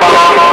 পালন